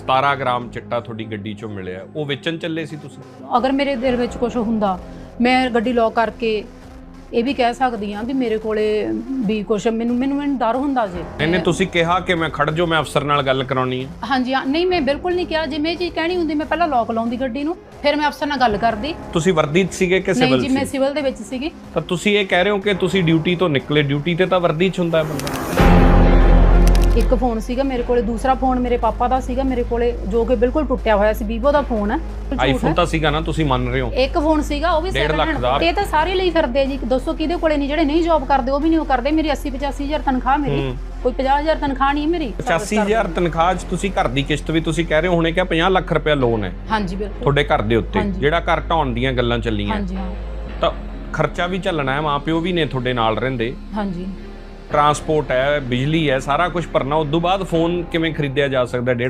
17 gram ਚਿੱਟਾ ਤੁਹਾਡੀ ਗੱਡੀ ਚੋਂ ਮਿਲਿਆ। ਉਹ ਵੇਚਣ ਚੱਲੇ ਸੀ ਤੁਸੀਂ? ਅਗਰ ਮੇਰੇ ਦਿਲ ਵਿੱਚ ਕੁਝ ਹੁੰਦਾ ਮੈਂ ਗੱਡੀ ਲੌਕ ਕਰਕੇ ਇਹ ਵੀ ਕਹਿ ਸਕਦੀ ਆ ਵੀ ਮੇਰੇ ਕੋਲੇ ਵੀ ਕੁਝ ਮੈਨੂੰ ਮੈਨੂੰ ਮੈਨੂੰ ਡਰ ਹੁੰਦਾ ਜੇ। ਇਹਨੇ ਤੁਸੀਂ ਕਿਹਾ ਕਿ ਮੈਂ ਖੜ ਜਾਓ ਮੈਂ ਅਫਸਰ ਨਾਲ ਗੱਲ ਕਰਾਉਣੀ ਹੈ ਹਾਂਜੀ ਹਾਂ, ਨਹੀਂ ਮੈਂ ਬਿਲਕੁਲ ਨਹੀਂ ਕਿਹਾ। ਜੇ ਮੈਂ ਇਹ ਚੀਜ਼ ਕਹਿਣੀ ਹੁੰਦੀ ਮੈਂ ਪਹਿਲਾਂ ਲੌਕ ਲਾਉਂਦੀ ਗੱਡੀ ਨੂੰ ਫਿਰ ਮੈਂ ਅਫਸਰ ਨਾਲ ਗੱਲ ਕਰਦੀ। ਤੁਸੀਂ ਵਰਦੀ 'ਚ ਸੀਗੇ ਕਿ ਨਹੀਂ ਸਿਵਲ ਜੀ ਮੈਂ ਸੀ? ਸਿਵਲ ਦੇ ਵਿੱਚ ਸੀਗੀ। ਤਾਂ ਤੁਸੀਂ ਇਹ ਕਹਿ ਰਹੇ ਹੋ ਕਿ ਤੁਸੀਂ ਡਿਊਟੀ ਤੋਂ ਨਿਕਲੇ ਡਿਊਟੀ ਤੇ ਤਾਂ ਵਰਦੀ 'ਚ ਹੁੰਦਾ ਹੈ ਬੰਦਾ। ਇੱਕ ਫੋਨ ਸੀਗਾ ਮੇਰੇ ਕੋਲੇ ਦੂਸਰਾ ਫੋਨ ਮੇਰੇ ਪਾਪਾ ਦਾ ਸੀਗਾ ਮੇਰੇ ਕੋਲੇ ਜੋ ਕਿ ਬਿਲਕੁਲ ਟੁੱਟਿਆ ਹੋਇਆ ਸੀ ਵੀਵੋ ਦਾ ਫੋਨ ਹੈ ਝੂਠ ਆਈਫੋਨ ਹੈ। ਤਾਂ ਸੀਗਾ ਨਾ ਤੁਸੀਂ ਮੰਨ ਰਹੇ ਹੋ ਇੱਕ ਫੋਨ ਸੀਗਾ ਉਹ ਵੀ ਡੇਢ second ਲੱਖ hand। ਦਾ। ਇਹ ਤਾਂ ਸਾਰੇ ਲਈ ਫਿਰਦੇ ਆ ਜੀ ਦੱਸੋ ਕਿਹਦੇ ਕੋਲੇ ਨਹੀਂ ਜਿਹੜੇ ਨਹੀਂ ਜੌਬ ਕਰਦੇ ਉਹ ਵੀ ਨਹੀਂ ਉਹ ਕਰਦੇ ਮੇਰੀ 80 85000 ਤਨਖਾਹ ਮੇਰੀ ਹੂੰ। ਕੋਈ 50000 ਤਨਖਾਹ ਨਹੀਂ ਮੇਰੀ 85000 ਤਨਖਾਹ 'ਚ ਤੁਸੀਂ ਘਰ ਦੀ ਕਿਸ਼ਤ ਵੀ ਤੁਸੀਂ ਕਹਿ ਰਹੇ ਹੋ ਹੁਣੇ ਕਿ 50 ਲੱਖ ਰੁਪਏ ਲੋਨ ਹੈ ਹਾਂਜੀ ਬਿਲਕੁਲ ਤੁਹਾਡੇ ਘਰ ਦੇ ਉੱਤੇ ਹਾਂਜੀ। ਜਿਹੜਾ ਘਰ ਢਾਉਣ ਦੀਆਂ ਗੱਲਾਂ ਚੱਲੀਆਂ ਹਾਂਜੀ ਹਾਂ ਤਾਂ ਖਰਚਾ ਵੀ ਚੱਲਣਾ ਹੈ ਮਾਪਿਓ ਵੀ ਨੇ ਤੁਹਾਡੇ ਨਾਲ ਰਹਿੰਦੇ ਹਾਂਜੀ ਟਰਾਂਸਪੋਰਟ ਹੈ, ਬਿਜਲੀ ਹੈ, ਸਾਰਾ ਕੁਝ ਭਰਨਾ ਉਸ ਤੋਂ ਬਾਅਦ ਫੋਨ ਕਿਵੇਂ ਖਰੀਦਿਆ ਜਾ ਸਕਦਾ? 1.5